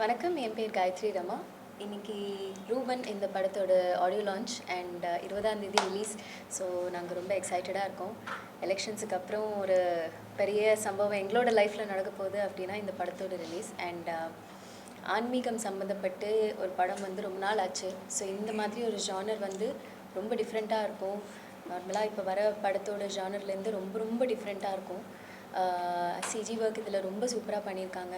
வணக்கம் என் பேர் காயத்ரி ரமா. இன்னைக்கு ரூபன் இந்த படத்தோட ஆடியோ லான்ச் அண்ட் இருபதாம் தேதி ரிலீஸ் ஸோ நாங்கள் ரொம்ப எக்ஸைட்டடாக இருக்கோம். எலெக்ஷன்ஸுக்கு அப்புறம் ஒரு பெரிய சம்பவம் எங்களோட லைஃப்பில் நடக்க போகுது அப்படின்னா இந்த படத்தோட ரிலீஸ் அண்ட் ஆன்மீகம் சம்மந்தப்பட்டு ஒரு படம் வந்து ரொம்ப நாள் ஆச்சு. ஸோ இந்த மாதிரி ஒரு ஜானர் வந்து ரொம்ப டிஃப்ரெண்ட்டாக இருக்கும். நார்மலாக இப்போ வர படத்தோட ஜானர்லேருந்து ரொம்ப ரொம்ப டிஃப்ரெண்ட்டாக இருக்கும். சிஜி ஒர்க் இதில் ரொம்ப சூப்பராக பண்ணியிருக்காங்க.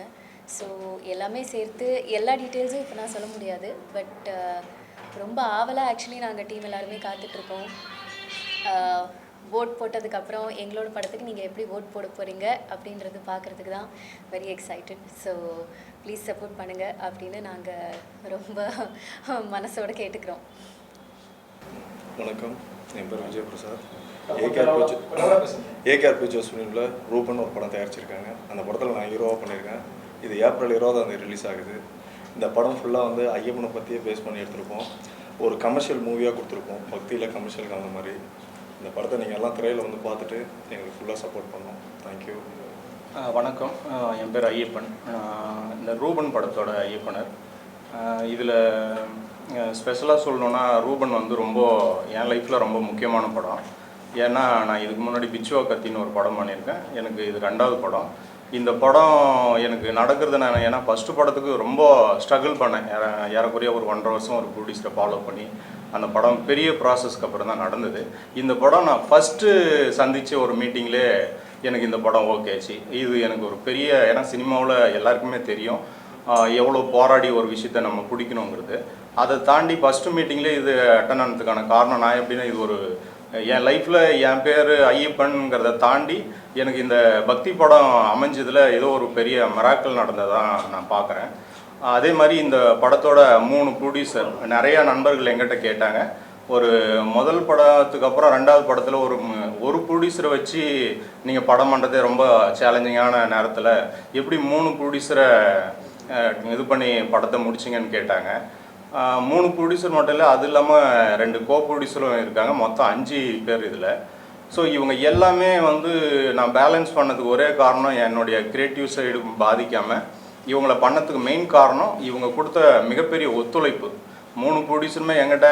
ஸோ எல்லாமே சேர்த்து எல்லா டீட்டெயில்ஸும் இப்போ நான் சொல்ல முடியாது. பட் ரொம்ப ஆவலாக ஆக்சுவலி நாங்கள் டீம் எல்லாருமே காத்துட்ருக்கோம். ஓட் போட்டதுக்கப்புறம் எங்களோட படத்துக்கு நீங்கள் எப்படி ஓட் போட போகிறீங்க அப்படின்றது பார்க்குறதுக்கு தான் very excited so please support பண்ணுங்கள் அப்படின்னு நாங்கள் ரொம்ப மனசோட கேட்டுக்கிறோம். வணக்கம். என் பேர் விஜய் பிரசாத் ஏகேஆர் ஏகேஆர் ஃபிலிமில் ரூபன் ஒரு படம் தயாரிச்சிருக்காங்க. அந்த படத்தில் நான் ஹீரோவாக பண்ணியிருக்கேன். இது ஏப்ரல் இருபதாம் தேதி ரிலீஸ் ஆகுது. இந்த படம் ஃபுல்லாக வந்து ஐயப்பனை பற்றியே பேஸ் பண்ணி எடுத்திருப்போம். ஒரு கமர்ஷியல் மூவியாக கொடுத்துருப்போம். பக்தியில் கமர்ஷியல் கலந்த மாதிரி. இந்த படத்தை நீங்கள் எல்லாம் திரையில் வந்து பார்த்துட்டு எங்களுக்கு ஃபுல்லாக சப்போர்ட் பண்ணோம். தேங்க்யூ வணக்கம். என் பேர் ஐயப்பன். இந்த ரூபன் படத்தோட ஐயப்பனர் இதில் ஸ்பெஷலாக சொல்லணுன்னா ரூபன் வந்து ரொம்ப என் லைஃப்பில் ரொம்ப முக்கியமான படம். ஏன்னா நான் இதுக்கு முன்னாடி பிச்சுவா கத்தின்னு ஒரு படம் பண்ணியிருக்கேன். எனக்கு இது ரெண்டாவது படம். இந்த படம் எனக்கு நடக்கிறது நான் ஏன்னா ஃபஸ்ட்டு படத்துக்கு ரொம்ப ஸ்ட்ரகிள் பண்ணேன். ஏறக்குறைய ஒரு ஒன்றரை வருஷம் ஒரு ப்ரொடியூசரை ஃபாலோ பண்ணி அந்த படம் பெரிய ப்ராசஸ்க்கு அப்புறம் தான் நடந்தது. இந்த படம் நான் ஃபஸ்ட்டு சந்தித்த ஒரு மீட்டிங்லே எனக்கு இந்த படம் ஓகே ஆச்சு. இது எனக்கு ஒரு பெரிய ஏன்னா சினிமாவில் எல்லாருக்குமே தெரியும் எவ்வளோ போராடி ஒரு விஷயத்த நம்ம பிடிக்கணுங்கிறது. அதை தாண்டி ஃபஸ்ட்டு மீட்டிங்லேயே இது அட்டன் ஆனதுக்கான காரணம் நான் எப்படின்னா இது ஒரு என் லைஃப்பில் என் பேர் ஐயப்பன்ங்கிறத தாண்டி எனக்கு இந்த பக்தி படம் அமைஞ்சதில் ஏதோ ஒரு பெரிய மெராக்கள் நடந்ததாக நான் பார்க்குறேன் அதே மாதிரி இந்த படத்தோட மூணு ப்ரொடியூசர் நிறையா நண்பர்கள் எங்கிட்ட கேட்டாங்க. ஒரு முதல் படத்துக்கு அப்புறம் ரெண்டாவது படத்தில் ஒரு ஒரு ப்ரொடியூசரை வச்சு நீங்கள் படம் பண்ணுறதே ரொம்ப சேலஞ்சிங்கான நேரத்தில் எப்படி மூணு ப்ரொடியூசரை இது பண்ணி படத்தை முடிச்சிங்கன்னு கேட்டாங்க. மூணு ப்ரொடியூசர் மட்டும் இல்லை அது இல்லாமல் ரெண்டு கோ ப்ரொடியூசரும் இருக்காங்க. மொத்தம் அஞ்சு பேர் இதில். ஸோ இவங்க எல்லாமே வந்து நான் பேலன்ஸ் பண்ணதுக்கு ஒரே காரணம் என்னுடைய கிரியேட்டிவ் சைடு பாதிக்காமல் இவங்கள பண்ணத்துக்கு மெயின் காரணம் இவங்க கொடுத்த மிகப்பெரிய ஒத்துழைப்பு. மூணு ப்ரொடியூசருமே எங்கிட்ட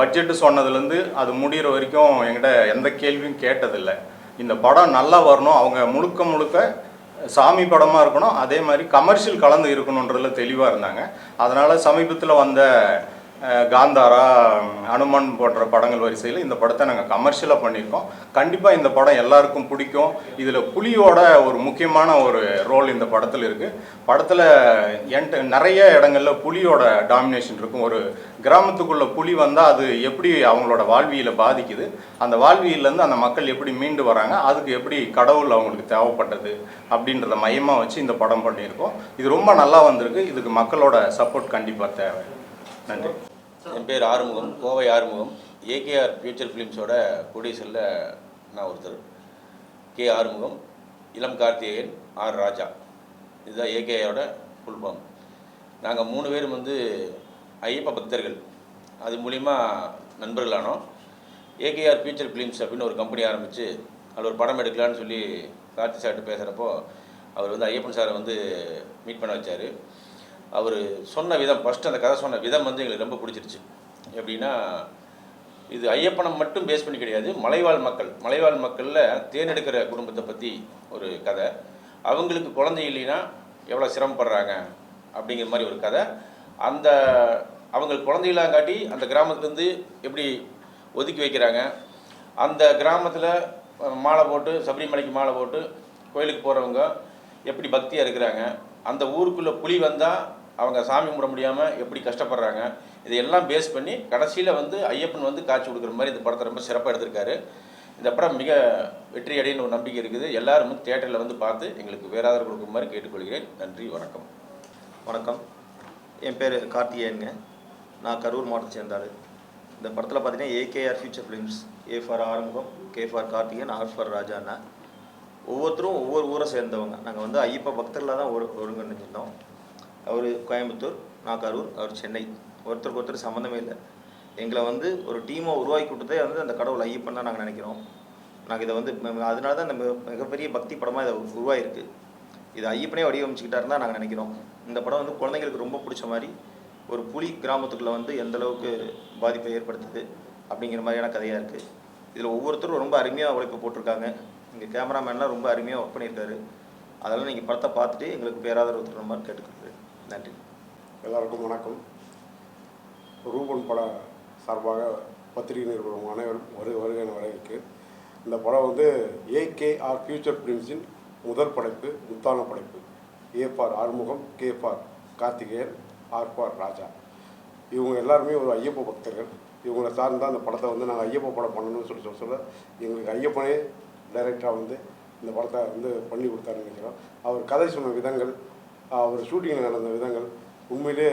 பட்ஜெட்டு சொன்னதுலேருந்து அது முடிகிற வரைக்கும் எங்கிட்ட எந்த கேள்வியும் கேட்டதில்லை. இந்த படம் நல்லா வரணும். அவங்க முழுக்க முழுக்க சாமி படமாக இருக்கணும் அதே மாதிரி கமர்ஷியல் கலந்து இருக்கணுன்றதில் தெளிவாக இருந்தாங்க. அதனால் சமீபத்தில் வந்த காந்தாரா அனுமன் போன்ற படங்கள் வரிசையில் இந்த படத்தை நாங்கள் கமர்ஷியலாக பண்ணியிருக்கோம். கண்டிப்பாக இந்த படம் எல்லாருக்கும் பிடிக்கும். இதில் புலியோட ஒரு முக்கியமான ஒரு ரோல் இந்த படத்தில் இருக்குது படத்தில் என்ட நிறைய இடங்கள்ல புலியோட டாமினேஷன் இருக்கும். ஒரு கிராமத்துக்குள்ளே புலி வந்தால் அது எப்படி அவங்களோட வாழ்வியில் பாதிக்குது? அந்த வாழ்வியிலேருந்து அந்த மக்கள் எப்படி மீண்டு வராங்க? அதுக்கு எப்படி கடவுள் அவங்களுக்கு தேவைப்பட்டது அப்படின்றத மையமாக வச்சு இந்த படம் பண்ணியிருக்கோம். இது ரொம்ப நல்லா வந்திருக்கு. இதுக்கு மக்களோட சப்போர்ட் கண்டிப்பாக தேவை. நன்றி. என் பேர் ஆறுமுகம் கோவை ஆறுமுகம். ஏகேஆர் ஃபியூச்சர் ஃபிலிம்ஸோட ப்ரொடியூசரில் நான் ஒருத்தர். கே ஆறுமுகம் இளம் கார்த்திகேயன் ஆர் ராஜா. இதுதான் ஏகேஆரோட ஃபுல் ஃபார்ம் நாங்கள் மூணு பேரும் வந்து ஐயப்ப பக்தர்கள். அது மூலிமா நண்பர்களானோம் ஏகேஆர் ஃபியூச்சர் ஃபிலிம்ஸ் அப்படின்னு ஒரு கம்பெனி ஆரம்பித்து அதில் ஒரு படம் எடுக்கலான்னு சொல்லி கார்த்தி சார்ட்டு பேசுகிறப்போ அவர் வந்து ஐயப்பன் சாரை வந்து மீட் பண்ண வச்சார். அவர் சொன்ன விதம் ஃபஸ்ட்டு அந்த கதை சொன்ன விதம் வந்து எங்களுக்கு ரொம்ப பிடிச்சிருச்சு. எப்படின்னா இது ஐயப்பனை மட்டும் பேஸ் பண்ணி கிடையாது மலைவாழ் மக்கள். மலைவாழ் மக்களில் தேர்ந்தெடுக்கிற குடும்பத்தை பற்றி ஒரு கதை. அவங்களுக்கு குழந்தை இல்லைன்னா எவ்வளோ சிரமப்படுறாங்க அப்படிங்கிற மாதிரி ஒரு கதை. அந்த அவங்களுக்கு குழந்தைகளாங்காட்டி அந்த கிராமத்துலேருந்து எப்படி ஒதுக்கி வைக்கிறாங்க? அந்த கிராமத்தில் மாலை போட்டு சபரிமலைக்கு மாலை போட்டு கோயிலுக்கு போகிறவங்க எப்படி பக்தியாக இருக்கிறாங்க? அந்த ஊருக்குள்ளே புலி வந்தால் அவங்க சாமி கும்பிட முடியாமல் எப்படி கஷ்டப்படுறாங்க இதையெல்லாம் பேஸ் பண்ணி கடைசியில் வந்து ஐயப்பன் வந்து காட்சி கொடுக்குற மாதிரி இந்த படத்தை ரொம்ப சிறப்பாக எடுத்திருக்காரு. இந்த படம் மிக வெற்றி அடையின்னு ஒரு நம்பிக்கை இருக்குது. எல்லாரும் தேட்டரில் வந்து பார்த்து எங்களுக்கு வேறாதர் மாதிரி கேட்டுக்கொள்கிறேன். நன்றி வணக்கம். வணக்கம். என் பேர் கார்த்திகேயனுங்க நான் கரூர் மாவட்டத்தை சேர்ந்தாள் இந்த படத்தில் பார்த்தீங்கன்னா AKR future films A for Arumugam K for Karthikeyan R for Rajanna ஒவ்வொருத்தரும் ஒவ்வொரு ஊரை சேர்ந்தவங்க. நாங்கள் வந்து ஐயப்ப பக்தர்களாக தான் ஒரு ஒருங்கிணைஞ்சிருந்தோம். அவர் கோயம்புத்தூர் நான் கரூர் அவர் சென்னை. ஒருத்தருக்கு ஒருத்தர் சம்மந்தமே இல்லை. எங்களை வந்து ஒரு டீமை உருவாக்கி கொடுத்ததே வந்து அந்த கடவுள் ஐயப்பன் தான் நாங்கள் நினைக்கிறோம். நாங்கள் இதை வந்து அதனால தான் இந்த மிகப்பெரிய பக்தி படமாக இதை உருவாயிருக்கு. இது ஐயப்பனே வடிவமைச்சுக்கிட்டாருன்னு தான் நாங்கள் நினைக்கிறோம். இந்த படம் வந்து குழந்தைங்களுக்கு ரொம்ப பிடிச்ச மாதிரி ஒரு புலி கிராமத்துக்குள்ளே வந்து எந்த அளவுக்கு பாதிப்பை ஏற்படுத்துது அப்படிங்கிற மாதிரியான கதையாக இருக்குது இதில் ஒவ்வொருத்தரும் ரொம்ப அருமையாக உழைப்பு போட்டிருக்காங்க. இங்கே கேமராமேன்லாம் ரொம்ப அருமையாக ஒர்க் பண்ணியிருக்காரு. அதெல்லாம் நீங்கள் படத்தை பார்த்துட்டு எங்களுக்கு பேராதரவு தர மாதிரி கேட்டுக்கிறேன். நன்றி. எல்லாருக்கும் வணக்கம். ரூபன் பட சார்பாக பத்திரிகை நிறுவனம் அனைவரும் வரு வருகை வரவேற்கு. இந்த படம் வந்து ஏகேஆர் ஃபியூச்சர் பிலிம்ஸின் முதல் படைப்பு முத்தான படைப்பு. A for Arumugam K for Karthikeyan R for Raja. இவங்க எல்லாருமே ஒரு ஐயப்ப பக்தர்கள். இவங்களை சார்ந்தால் அந்த படத்தை வந்து நாங்கள் ஐயப்ப படம் பண்ணணும்னு சொல்லி சொல்ல சொல்ல எங்களுக்கு ஐயப்பனே டைரெக்டாக வந்து இந்த படத்தை வந்து பண்ணி கொடுத்தாருன்னு நினைக்கிறோம். அவர் கதை சொன்ன விதங்கள் அவர் ஷூட்டிங்கில் நடந்த விதங்கள் உண்மையிலே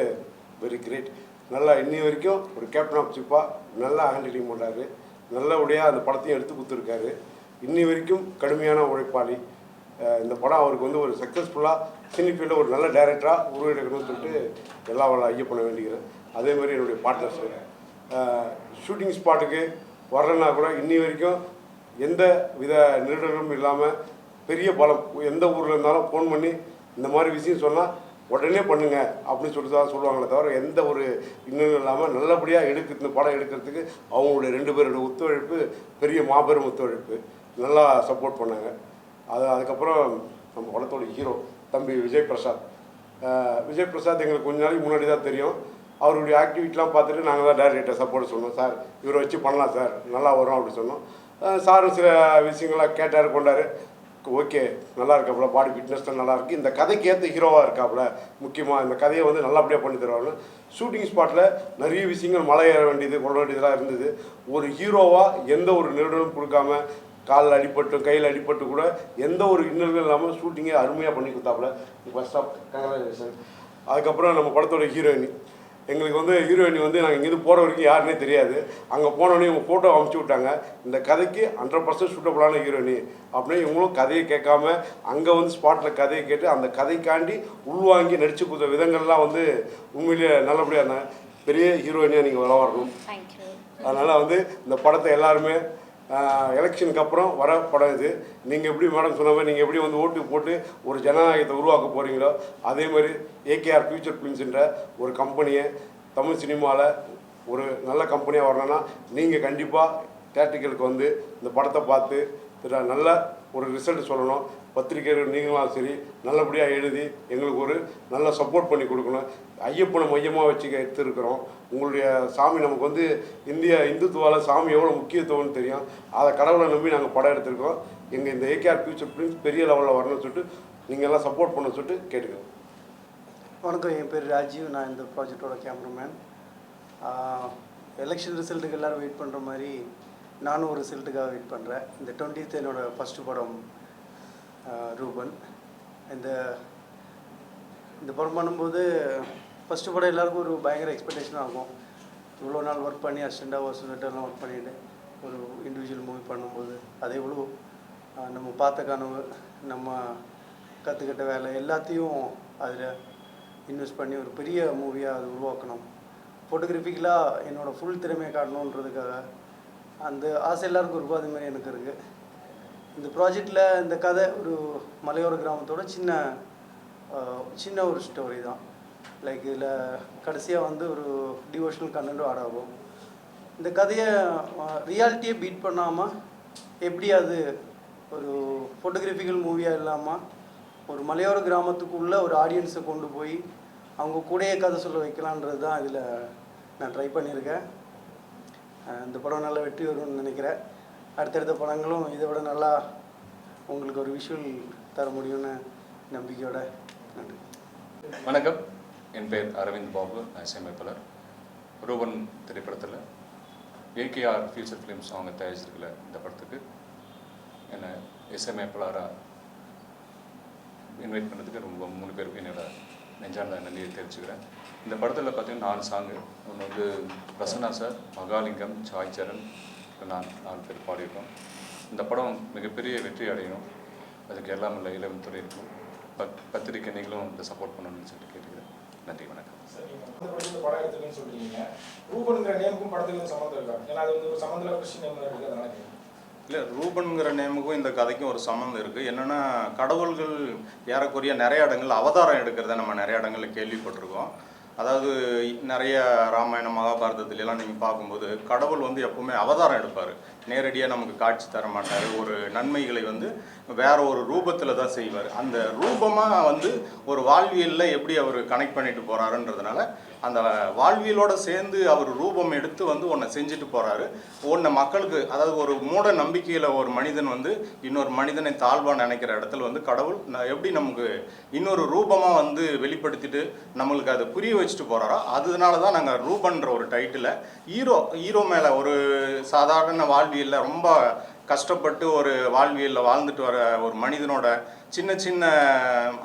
வெரி கிரேட் நல்லா இன்னி வரைக்கும் ஒரு கேப்டன் ஆஃப் சிப்பாக நல்லா ஹேண்டிலிங் பண்ணுறாரு நல்லபடியாக அந்த படத்தையும் எடுத்து கொடுத்துருக்காரு. இன்னி வரைக்கும் கடுமையான உழைப்பாளி. இந்த படம் அவருக்கு வந்து ஒரு சக்ஸஸ்ஃபுல்லாக சினிஃபீல்டில் ஒரு நல்ல டைரக்டராக உருவெடுக்கணும்னு சொல்லிட்டு எல்லா வேலை ஐயோ பண்ண வேண்டிக்கிறேன். அதே மாதிரி என்னுடைய பார்ட்னர்ஸு ஷூட்டிங் ஸ்பாட்டுக்கு வரலன்னா கூட இன்னி வரைக்கும் எந்த வித நிருடர்களும் இல்லாமல் பெரிய பலம் எந்த ஊரில் இருந்தாலும் ஃபோன் பண்ணி இந்த மாதிரி விஷயம் சொன்னால் உடனே பண்ணுங்க அப்படின்னு சொல்லி தான் சொல்லுவாங்களே தவிர எந்த ஒரு இன்னும் இல்லாமல் நல்லபடியாக எடுக்க இந்த படம் எடுக்கிறதுக்கு அவங்களுடைய ரெண்டு பேருடைய ஒத்துழைப்பு பெரிய மாபெரும் ஒத்துழைப்பு நல்லா சப்போர்ட் பண்ணாங்க. அது அதுக்கப்புறம் நம்ம படத்தோட ஹீரோ தம்பி விஜய் பிரசாத். விஜய் பிரசாத் எங்களுக்கு கொஞ்ச நாளைக்கு முன்னாடி தான் தெரியும். அவருடைய ஆக்டிவிட்டிலாம் பார்த்துட்டு நாங்கள் தான் டேரக்டர் சப்போர்ட் சொன்னோம். சார் இவரை வச்சு பண்ணலாம் சார் நல்லா வரும் அப்படி சொன்னோம். சாரும் சில விஷயங்கள்லாம் கேட்டார் கொண்டாரு. ஓகே நல்லா இருக்காப்புல பாடி ஃபிட்னஸ்லாம் நல்லாயிருக்கு. இந்த கதைக்கு ஏற்ற ஹீரோவாக இருக்காப்புல முக்கியமாக இந்த கதையை வந்து நல்லபடியாக பண்ணி தருவாங்க ஷூட்டிங் ஸ்பாட்டில் நிறைய விஷயங்கள் மலை ஏற வேண்டியது கொள்ள வேண்டியதெல்லாம் இருந்தது. ஒரு ஹீரோவாக எந்த ஒரு நிறுவனம் கொடுக்காம காலில் அடிபட்டு கையில் அடிபட்டு கூட எந்த ஒரு இன்னல்கள் இல்லாமல் ஷூட்டிங்கை அருமையாக பண்ணி கொடுத்தாப்புல. ஃபர்ஸ்ட் ஆஃப் கங்க்ராச்சுலேஷன் அதுக்கப்புறம் நம்ம படத்தோட ஹீரோயினி. எங்களுக்கு வந்து ஹீரோயினி வந்து நாங்கள் இங்கேருந்து போகிற வரைக்கும் யாருன்னே தெரியாது. அங்கே போனோடனே இவங்க ஃபோட்டோ அமுச்சு விட்டாங்க. இந்த கதைக்கு ஹண்ட்ரட் பர்சன்ட் சூட்டபுளான ஹீரோயினி. அப்படின்னு இவங்களும் கதையை கேட்காம அங்கே வந்து ஸ்பாட்டில் கதையை கேட்டு அந்த கதைக்காண்டி உள்வாங்கி நடிச்சு கொடுத்த விதங்கள்லாம் வந்து உண்மையிலேயே நல்லபடியான பெரிய ஹீரோயினியாக நீங்கள் வர வரணும் அதனால் வந்து இந்த படத்தை எல்லாருமே எலெக்ஷனுக்கு அப்புறம் வர இது நீங்கள் எப்படி மேடம் சொன்ன மாதிரி நீங்கள் எப்படி வந்து ஓட்டு போட்டு ஒரு ஜனநாயகத்தை உருவாக்க போகிறீங்களோ அதே மாதிரி ஏகேஆர் ஃபியூச்சர் ஃபிலிம்ஸ்ன்ற ஒரு கம்பெனியை தமிழ் சினிமாவில் ஒரு நல்ல கம்பெனியாக வரணும்னா நீங்கள் கண்டிப்பாக தேட்டிக்கலுக்கு வந்து இந்த படத்தை பார்த்து நல்ல ஒரு ரிசல்ட் சொல்லணும். பத்திரிகைகள் நீங்களும் சரி நல்லபடியாக எழுதி எங்களுக்கு ஒரு நல்ல சப்போர்ட் பண்ணி கொடுக்கணும். ஐயப்பனை மையமாக வச்சு எடுத்துருக்கிறோம். உங்களுடைய சாமி நமக்கு வந்து இந்திய இந்துத்துவாவில் சாமி எவ்வளோ முக்கியத்துவம்னு தெரியும். அதை கடவுளை நம்பி நாங்கள் படம் எடுத்திருக்கோம். எங்கள் இந்த ஏகேஆர் ஃபியூச்சர் ஃபிலிம்ஸ் பெரிய லெவலில் வரணும்னு சொல்லிட்டு நீங்கள் எல்லாம் சப்போர்ட் பண்ண சொல்லிட்டு கேட்டுக்கோங்க வணக்கம். என் பேர் ராஜீவ். நான் இந்த ப்ராஜெக்டோட கேமராமேன் எலெக்ஷன் ரிசல்ட்டுக்கு எல்லோரும் வெயிட் பண்ணுற மாதிரி நானும் ஒரு ரிசல்ட்டுக்காக வெயிட் பண்ணுறேன் இந்த டுவெண்ட்டித் என்னோட ஃபஸ்ட்டு படம். ரூபன். இந்த இந்த படம் பண்ணும்போது ஃபஸ்ட்டு படம் எல்லாருக்கும் ஒரு பயங்கர எக்ஸ்பெக்டேஷனாக இருக்கும். இவ்வளோ நாள் ஒர்க் பண்ணி அசிஸ்டண்ட்டாக அசிஸ்டண்ட்டெல்லாம் ஒர்க் பண்ணிட்டு ஒரு இண்டிவிஜுவல் மூவி பண்ணும்போது அது எவ்வளோ நம்ம பார்த்த கனவு நம்ம கற்றுக்கிட்ட வேலை எல்லாத்தையும் அதில் இன்வெஸ்ட் பண்ணி ஒரு பெரிய மூவியாக அது உருவாக்கணும். ஃபோட்டோகிராஃபிக்கலாக என்னோடய ஃபுல் திறமையை காட்டணுன்றதுக்காக அந்த ஆசை எல்லாருக்கும் இருக்கும் அதுமாதிரி எனக்கு இருக்குது இந்த ப்ராஜெக்டில் இந்த கதை ஒரு மலையோர கிராமத்தோட சின்ன சின்ன ஒரு ஸ்டோரி தான். லைக் இதில் கடைசியாக வந்து ஒரு டிவோஷனல் கண்டென்ட்டும் ஆட் ஆகும். இந்த கதையை ரியாலிட்டியை பீட் பண்ணாமல் எப்படி அது ஒரு ஃபோட்டோகிராஃபிக்கல் மூவியாக இல்லாமல் ஒரு மலையோர கிராமத்துக்குள்ளே ஒரு ஆடியன்ஸை கொண்டு போய் அவங்க கூடயே கதை சொல்ல வைக்கலான்றது தான் இதில் நான் ட்ரை பண்ணியிருக்கேன். இந்த படம் நல்லா வெற்றி வரும்னு நினைக்கிறேன். அடுத்தடுத்த படங்களும் இதை விட நல்லா உங்களுக்கு ஒரு விஷுவல் தர முடியும்னு நம்பிக்கையோட நன்றி. வணக்கம். என் பேர் அரவிந்த் பாபு. நான் இசையமைப்பாளர். ரூபன் திரைப்படத்தில் ஏகேஆர் ஃபியூச்சர் ஃபிலிம்ஸ் அவங்க தயாரிச்சிருக்கல இந்த படத்துக்கு. என்னை இசையமைப்பாளராக இன்வைட் பண்ணதுக்கு ரொம்ப மூணு பேருக்கு என்னோட நெஞ்சார்ந்த நன்றியை தெரிவிச்சுக்கிறேன். இந்த படத்தில் பார்த்தீங்கன்னா நாலு சாங்கு ஒன்று வந்து பிரசன்னா சார் மகாலிங்கம் சாய் சரண் நான் நாலு பேர் பாடியிருக்கோம். இந்த படம் மிகப்பெரிய வெற்றி அடையணும் அதுக்கு எல்லாம் இல்லை இளம் துறை இருக்கும் பத் பத்திரிக்கை நீங்களும் இந்த சப்போர்ட் பண்ணணும்னு சொல்லிட்டு கேட்டுக்கிறேன். நன்றி வணக்கம். படம் எடுத்துக்கன்னு சொல்றீங்க ரூபனுங்கிற நேமுக்கும் படத்துக்கும் சம்மந்தம் இருக்கா? ஏன்னா அது வந்து ஒரு சம்மந்தம் கிறிஸ்டின் நேம் இருக்கு அதனால. இல்லை ரூபன்கிற நேமுக்கும் இந்த கதைக்கும் ஒரு சம்மந்தம் இருக்குது என்னென்னா கடவுள்கள் ஏறக்குறைய நிறைய இடங்கள் அவதாரம் எடுக்கிறத நம்ம நிறைய இடங்களில் கேள்விப்பட்டிருக்கோம். அதாவது நிறைய ராமாயணம் மகாபாரதத்துல எல்லாம் நீங்கள் பார்க்கும்போது கடவுள் வந்து எப்பவுமே அவதாரம் எடுப்பார். நேரடியாக நமக்கு காட்சி தர மாட்டார். ஒரு நன்மைகளை வந்து வேற ஒரு ரூபத்தில் தான் செய்வார். அந்த ரூபமாக வந்து ஒரு வாழ்வியலில் எப்படி அவர் கனெக்ட் பண்ணிட்டு போகிறாருன்றதுனால அந்த வாழ்வியலோட சேர்ந்து அவர் ரூபம் எடுத்து வந்து ஒன்றை செஞ்சுட்டு போகிறாரு ஒன்றை மக்களுக்கு அதாவது ஒரு மூட நம்பிக்கையில் ஒரு மனிதன் வந்து இன்னொரு மனிதனை தாழ்வாக நினைக்கிற இடத்துல வந்து கடவுள் நான் எப்படி நமக்கு இன்னொரு ரூபமாக வந்து வெளிப்படுத்திட்டு நம்மளுக்கு அதை புரிய வச்சுட்டு போகிறாரோ அதனால தான் நாங்கள் ரூபன்ற ஒரு டைட்டில் ஹீரோ ஹீரோ மேலே ஒரு சாதாரண வாழ்வியலில் ரொம்ப கஷ்டப்பட்டு ஒரு வாழ்வியலில் வாழ்ந்துட்டு வர ஒரு மனிதனோட சின்ன சின்ன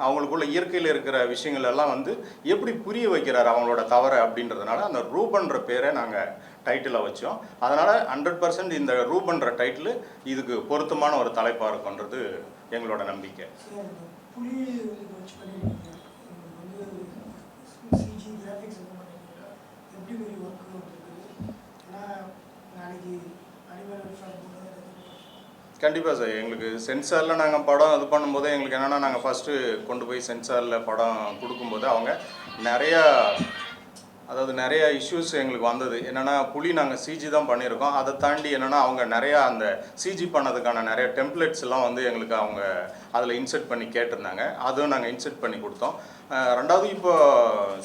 அவங்களுக்குள்ள இயற்கையில் இருக்கிற விஷயங்கள் எல்லாம் வந்து எப்படி புரிய வைக்கிறார் அவங்களோட தவறை அப்படின்றதுனால அந்த ரூபன்ற பேரை நாங்கள் டைட்டிலாக வச்சோம். அதனால் ஹண்ட்ரட் பர்சன்ட் இந்த ரூபன்ற டைட்டில் இதுக்கு பொருத்தமான ஒரு தலைப்பாக இருக்குன்றது எங்களோட நம்பிக்கை. நாளைக்கு அனிமல் கண்டிப்பாக சார். எங்களுக்கு சென்சாரில் நாங்கள் படம் இது பண்ணும்போது எங்களுக்கு என்னென்னா நாங்கள் ஃபஸ்ட்டு கொண்டு போய் சென்சாரில் படம் கொடுக்கும்போது அவங்க நிறையா அதாவது நிறையா இஷ்யூஸ் எங்களுக்கு வந்தது. என்னென்னா புலி நாங்கள் சிஜி தான் பண்ணியிருக்கோம். அதை தாண்டி என்னென்னா அவங்க நிறையா அந்த சிஜி பண்ணதுக்கான நிறைய டெம்ப்ளேட்ஸ் எல்லாம் வந்து எங்களுக்கு அவங்க அதில் இன்செர்ட் பண்ணி கேட்டிருந்தாங்க. அதுவும் நாங்கள் இன்செர்ட் பண்ணி கொடுத்தோம். ரெண்டாவது இப்போ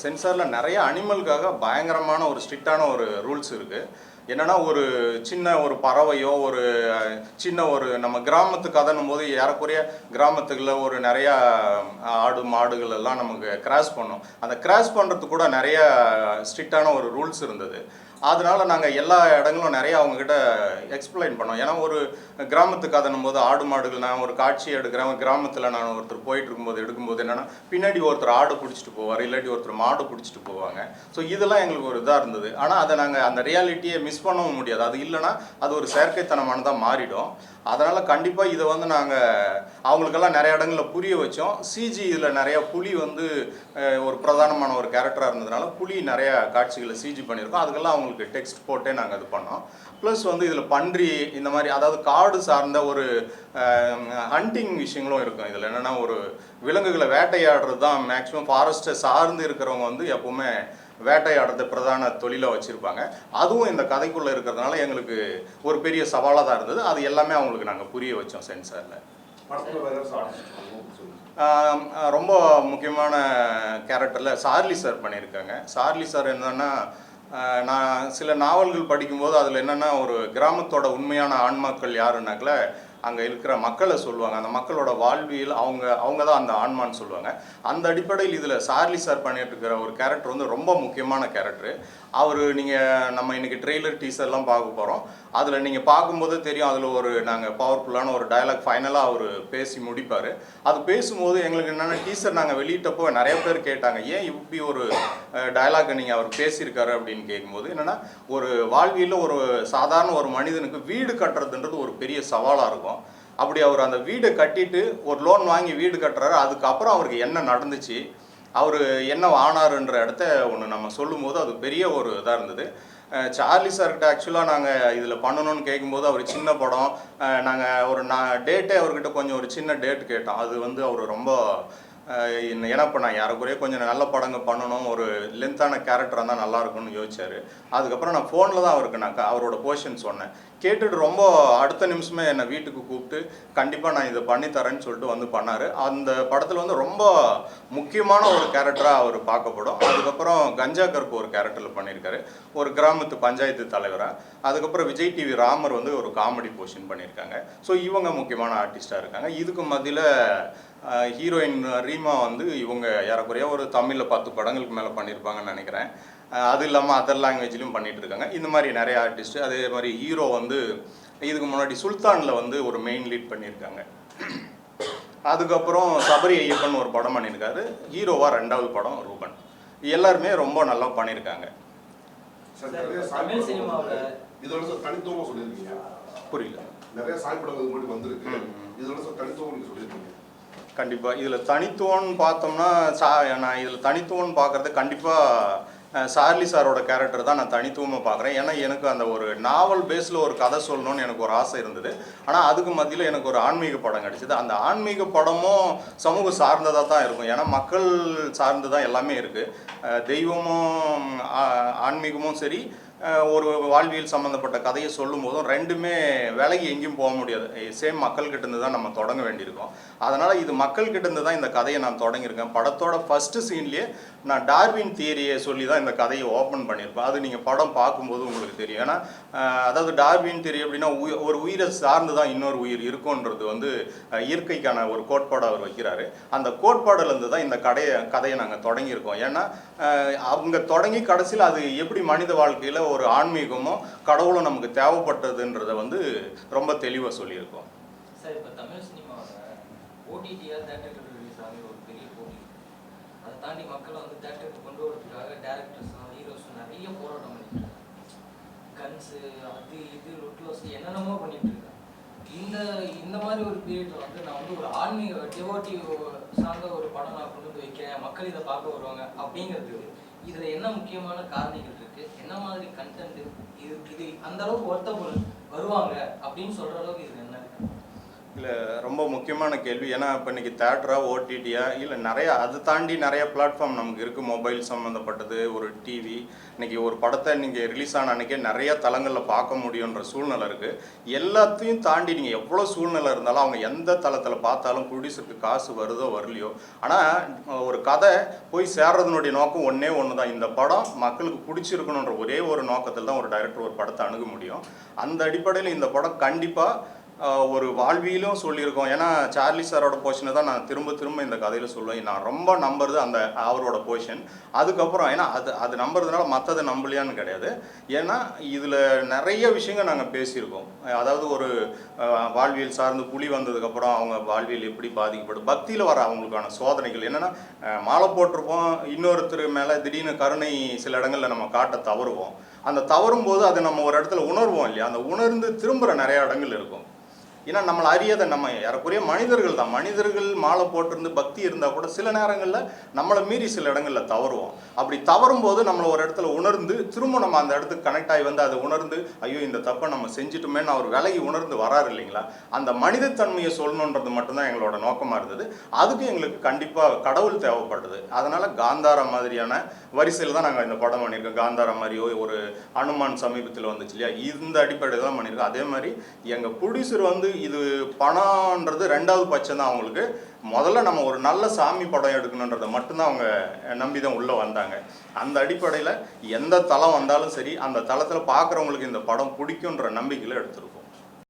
சென்சாரில் நிறைய அனிமலுக்காக பயங்கரமான ஒரு ஸ்ட்ரிக்டான ஒரு ரூல்ஸ் இருக்குது என்னன்னா ஒரு சின்ன ஒரு பறவையோ ஒரு சின்ன ஒரு நம்ம கிராமத்து கதைன்னும் போது ஏறக்குறைய கிராமத்துக்குள்ள ஒரு நிறையா ஆடு மாடுகள் எல்லாம் நமக்கு கிராஸ் பண்ணோம். அந்த கிராஸ் பண்ணுறதுக்கு கூட நிறைய ஸ்ட்ரிக்டான ஒரு ரூல்ஸ் இருந்தது. அதனால் நாங்கள் எல்லா இடங்களும் நிறையா அவங்கக்கிட்ட எக்ஸ்பிளைன் பண்ணோம். ஏன்னா ஒரு கிராமத்து கதைன்னும் போது ஆடு மாடுகள் நான் ஒரு காட்சி எடுக்கிறேன் கிராமத்தில் நான் ஒருத்தர் போயிட்டு இருக்கும்போது எடுக்கும்போது என்னன்னா பின்னாடி ஒருத்தர் ஆடு பிடிச்சிட்டு போவார் இல்லாட்டி ஒருத்தர் மாடு பிடிச்சிட்டு போவாங்க. ஸோ இதெல்லாம் எங்களுக்கு ஒரு இதாக இருந்தது. ஆனால் அதை நாங்கள் அந்த ரியாலிட்டியை மிஸ் பண்ணவும் முடியாது. அது இல்லைன்னா அது ஒரு செயற்கைத்தனமானதாக மாறிடும். அதனால் கண்டிப்பாக இதை வந்து நாங்கள் அவங்களுக்கெல்லாம் நிறைய இடங்களில் புரிய வச்சோம். சிஜி இதில் நிறையா புலி வந்து ஒரு பிரதானமான ஒரு கேரக்டராக இருந்ததுனால புலி நிறையா காட்சிகளை சிஜி பண்ணியிருக்கோம். அதுக்கெல்லாம் அவங்களுக்கு டெக்ஸ்ட் போட்டே நாங்கள் இது பண்ணோம். ப்ளஸ் வந்து இதில் பன்றி இந்த மாதிரி அதாவது காடு சார்ந்த ஒரு ஹண்டிங் விஷயங்களும் இருக்கும் இதில். என்னென்னா ஒரு விலங்குகளை வேட்டையாடுறது தான் மேக்ஸிமம் ஃபாரஸ்ட்டை சார்ந்து இருக்கிறவங்க வந்து எப்போவுமே வேட்டையாடுறது பிரதான தொழிலாக வச்சுருப்பாங்க. அதுவும் இந்த கதைக்குள்ளே இருக்கிறதுனால எங்களுக்கு ஒரு பெரிய சவாலாக தான் இருந்தது. அது எல்லாமே அவங்களுக்கு நாங்கள் புரிய வச்சோம் சென்சாரில். ரொம்ப முக்கியமான கேரக்டரில் சார்லி சார் பண்ணியிருக்காங்க. சார்லி சார் என்னன்னா நான் சில நாவல்கள் படிக்கும்போது அதில் என்னென்னா ஒரு கிராமத்தோட உண்மையான ஆன்மாக்கள் யாருன்னாக்கல அங்கே இருக்கிற மக்களை சொல்லுவாங்க. அந்த மக்களோட வாழ்வியல் அவங்க அவங்க தான் அந்த ஆன்மான்னு சொல்லுவாங்க. அந்த அடிப்படையில் இதில் சார்லி சார் பண்ணிட்டு இருக்கிற ஒரு கேரக்டர் வந்து ரொம்ப முக்கியமான கேரக்டர் அவர் நீங்கள் நம்ம இன்றைக்கி ட்ரெய்லர் டீசர்லாம் பார்க்க போகிறோம் அதில் நீங்கள் பார்க்கும்போது தெரியும் அதில் ஒரு நாங்கள் பவர்ஃபுல்லான ஒரு டயலாக் ஃபைனலாக அவர் பேசி முடிப்பார். அது பேசும்போது எங்களுக்கு என்னென்னா டீசர் நாங்கள் வெளியிட்டப்போ நிறைய பேர் கேட்டாங்க ஏன் இப்படி ஒரு டயலாக்கை நீங்கள் அவர் பேசியிருக்காரு? அப்படின்னு கேட்கும்போது என்னென்னா ஒரு வாழ்வியில் ஒரு சாதாரண ஒரு மனிதனுக்கு வீடு கட்டுறதுன்றது ஒரு பெரிய சவாலாக இருக்கும். அப்படி அவர் அந்த வீடை கட்டிட்டு ஒரு லோன் வாங்கி வீடு கட்டுறாரு. அதுக்கப்புறம் அவருக்கு என்ன நடந்துச்சு? அவர் என்ன ஆனாருன்ற இடத்த ஒன்று நம்ம சொல்லும்போது அது பெரிய ஒரு இதாக இருந்தது. சார்லி சார்கிட்ட ஆக்சுவலாக நாங்கள் இதில் பண்ணணும்னு கேட்கும்போது அவர் சின்ன படம். நாங்கள் ஒரு நான் டேட்டே அவர்கிட்ட கொஞ்சம் ஒரு சின்ன டேட் கேட்டோம். அது வந்து அவர் ரொம்ப என்ன- ஏன்னா இப்போ நான் யாருக்குறையே கொஞ்சம் நல்ல படங்கள் பண்ணணும். ஒரு லென்த்தான கேரக்டராக இருந்தால் நல்லா இருக்கும்னு யோசிச்சாரு. அதுக்கப்புறம் நான் ஃபோனில் தான் அவருக்கு நான் அவரோட போர்ஷன் சொன்னேன். கேட்டுட்டு ரொம்ப அடுத்த நிமிஷமே என்னை வீட்டுக்கு கூப்பிட்டு கண்டிப்பாக நான் இதை பண்ணி தரேன்னு சொல்லிட்டு வந்து பண்ணார். அந்த படத்தில் வந்து ரொம்ப முக்கியமான ஒரு கேரக்டராக அவர் பார்க்கப்படும். அதுக்கப்புறம் கஞ்சா கருப்பு ஒரு கேரக்டரில் பண்ணியிருக்காரு. ஒரு கிராமத்து பஞ்சாயத்து தலைவராக அதுக்கப்புறம் விஜய் டிவி ராமர் வந்து ஒரு காமெடி போர்ஷன் பண்ணியிருக்காங்க. ஸோ இவங்க முக்கியமான ஆர்டிஸ்டாக இருக்காங்க. இதுக்கு மத்தியில் ஹீரோயின் ரீமா வந்து இவங்க ஏறக்குறைய ஒரு தமிழில் பத்து படங்களுக்கு மேலே பண்ணியிருப்பாங்கன்னு நினைக்கிறேன். அது இல்லாமல் அதர் லாங்குவேஜ்லையும் பண்ணிட்டு இருக்காங்க. இந்த மாதிரி நிறைய ஆர்டிஸ்ட் அதே மாதிரி ஹீரோ வந்து இதுக்கு முன்னாடி சுல்தானில் வந்து ஒரு மெயின் லீட் பண்ணியிருக்காங்க. அதுக்கப்புறம் சபரி ஐயப்பன் ஒரு படம் பண்ணியிருக்காரு. ஹீரோவா ரெண்டாவது படம் ரூபன். எல்லாருமே ரொம்ப நல்லா பண்ணியிருக்காங்க. புரியல. நிறைய கண்டிப்பாக இதில் தனித்துவம்னு பார்த்தோம்னா சா நான் இதில் தனித்துவம்னு பார்க்குறது கண்டிப்பாக சார்லி சாரோட கேரக்டர் தான் நான் தனித்துவமாக பார்க்குறேன். ஏன்னா எனக்கு அந்த ஒரு நாவல் பேஸில் ஒரு கதை சொல்லணும்னு எனக்கு ஒரு ஆசை இருந்தது. ஆனால் அதுக்கு மத்தியில் எனக்கு ஒரு ஆன்மீக படம் கிடைச்சிது. அந்த ஆன்மீக படமும் சமூக சார்ந்ததாக தான் இருக்கும். ஏன்னா மக்கள் சார்ந்து தான் எல்லாமே இருக்குது தெய்வமும் ஆன்மீகமும் சரி ஒரு வாழ்வியல் சம்மந்தப்பட்ட கதையை சொல்லும் போதும் ரெண்டுமே விலகி எங்கேயும் போக முடியாது. சேம் மக்கள்கிட்ட இருந்து தான் நம்ம தொடங்க வேண்டியிருக்கோம். அதனால் இது மக்கள்கிட்ட இருந்து தான் இந்த கதையை நான் தொடங்கியிருக்கேன். படத்தோட ஃபஸ்ட்டு சீன்லேயே நான் டார்வின் தியரியை சொல்லி தான் இந்த கதையை ஓப்பன் பண்ணியிருப்பேன். அது நீங்கள் படம் பார்க்கும்போது உங்களுக்கு தெரியும். ஏன்னா அதாவது டார்வின் தியரி அப்படின்னா உயிர் ஒரு உயிரை சார்ந்து தான் இன்னொரு உயிர் இருக்கும்ன்றது வந்து இயற்கைக்கான ஒரு கோட்பாடு அவர் வைக்கிறாரு. அந்த கோட்பாடுலேருந்து தான் இந்த கடையை கதையை நாங்கள் தொடங்கியிருக்கோம். ஏன்னா அவங்க தொடங்கி கடைசியில் அது எப்படி மனித வாழ்க்கையில் ஒரு ஆன்மீகமும் கடவுளும் நமக்கு தேவைப்பட்டதுன்றத வந்து ரொம்ப தெளிவாக சொல்லியிருக்கோம். சார் இப்போ தமிழ் சினிமாவில் ஓடிடியாக தேட்டருக்கு ரிலீஸ் ஆகி ஒரு பெரிய போட்டி அதை தாண்டி மக்களை வந்து தேட்டருக்கு கொண்டு வரதுக்காக டேரக்டர்ஸும் ஹீரோஸும் நிறைய போராட்டம் பண்ணிட்டு இருக்காங்க. கன்ஸு அது இது லுட்லோஸ் என்னென்னமோ பண்ணிட்டு இருக்காங்க. இந்த இந்த மாதிரி ஒரு பீரியட்ல வந்து நான் வந்து ஒரு ஆன்மீக டிவோட்டி சார்ந்த ஒரு படம் நான் கொண்டு வந்து வைக்கிறேன். மக்கள் இதை பார்க்க வருவாங்க அப்படிங்கிறது இதுல என்ன முக்கியமான காரணிகள் இருக்கு? என்ன மாதிரி கண்டென்ட் இது இது அந்த அளவுக்கு ஒருத்தவங்க வருவாங்க அப்படின்னு சொல்ற அளவுக்கு இது என்ன இல்லை ரொம்ப முக்கியமான கேள்வி. ஏன்னா இப்போ இன்னைக்கு தேட்டரா ஓடிடியா இல்லை நிறைய அதை தாண்டி நிறைய பிளாட்ஃபார்ம் நமக்கு இருக்குது மொபைல் சம்மந்தப்பட்டது ஒரு டிவி இன்னைக்கு ஒரு படத்தை நீங்கள் ரிலீஸ் ஆன அன்றைக்கே நிறைய தளங்களில் பார்க்க முடியுன்ற சூழ்நிலை இருக்குது எல்லாத்தையும் தாண்டி நீங்கள் எவ்வளோ சூழ்நிலை இருந்தாலும் அவங்க எந்த தளத்தில் பார்த்தாலும் ப்ரொடியூசருக்கு காசு வருதோ வரலையோ. ஆனால் ஒரு கதை போய் சேர்றதுனுடைய நோக்கம் ஒன்றே ஒன்று தான் இந்த படம் மக்களுக்கு பிடிச்சிருக்கணுன்ற ஒரே ஒரு நோக்கத்தில் தான் ஒரு டைரக்டர் ஒரு படத்தை அணுக முடியும். அந்த அடிப்படையில் இந்த படம் கண்டிப்பாக ஒரு வாழ்வியலும் சொல்லியிருக்கோம். ஏன்னா சார்லி சாரோட போர்ஷனை தான் நான் திரும்ப திரும்ப இந்த கதையில் சொல்லுவேன் நான் ரொம்ப நம்புறது அந்த அவரோட போர்ஷன் அதுக்கப்புறம் ஏன்னா அது அது நம்புறதுனால மற்றதை நம்பலையான்னு கிடையாது. ஏன்னா இதில் நிறைய விஷயங்கள் நாங்கள் பேசியிருக்கோம். அதாவது ஒரு வாழ்வியல் சார்ந்து புலி வந்ததுக்கப்புறம் அவங்க வாழ்வியல் எப்படி பாதிக்கப்படும். பக்தியில் வர அவங்களுக்கான சோதனைகள். என்னென்னா மாலை போட்டிருப்போம். இன்னொருத்தர் மேலே திடீர்னு கருணை சில இடங்களில் நம்ம காட்ட தவறுவோம். அந்த தவறும் போது அதை நம்ம ஒரு இடத்துல உணர்வோம் இல்லையா? அந்த உணர்ந்து திரும்புகிற நிறைய இடங்கள் இருக்கும். ஏன்னா நம்மளை அறியாத நம்ம ஏறக்குறைய மனிதர்கள் தான். மனிதர்கள் மாலை போட்டிருந்து பக்தி இருந்தால் கூட சில நேரங்களில் நம்மளை மீறி சில இடங்களில் தவறுவோம். அப்படி தவறும் போது நம்மளை ஒரு இடத்துல உணர்ந்து திரும்ப நம்ம அந்த இடத்துக்கு கனெக்ட் ஆகி வந்து அதை உணர்ந்து ஐயோ இந்த தப்பை நம்ம செஞ்சுட்டோமேன்னு அவர் விலகி உணர்ந்து வராரு இல்லைங்களா? அந்த மனிதத்தன்மையை சொல்லணுன்றது மட்டும்தான் எங்களோட நோக்கமாக இருந்தது. அதுக்கு எங்களுக்கு கண்டிப்பாக கடவுள் தேவைப்படுது. அதனால் காந்தாரா மாதிரியான வரிசையில் தான் நாங்கள் இந்த படம் பண்ணியிருக்கோம். காந்தாரா மாதிரியோ ஒரு அனுமான் சமீபத்தில் வந்துச்சு இல்லையா? இந்த அடிப்படையில் தான் பண்ணியிருக்கோம். அதே மாதிரி எங்கள் ப்ரொடியூசர் வந்து இது பணம்ன்றது ரெண்டாவது பட்சம் தான் அவங்களுக்கு. முதல்ல நம்ம ஒரு நல்ல சாமி படம் எடுக்கணுன்றதை மட்டும்தான் அவங்க நம்பி தான் உள்ளே வந்தாங்க. அந்த அடிப்படையில் எந்த தளம் வந்தாலும் சரி அந்த தளத்தில் பார்க்குறவங்களுக்கு இந்த படம் பிடிக்குன்ற நம்பிக்கையில் எடுத்துருவோம்.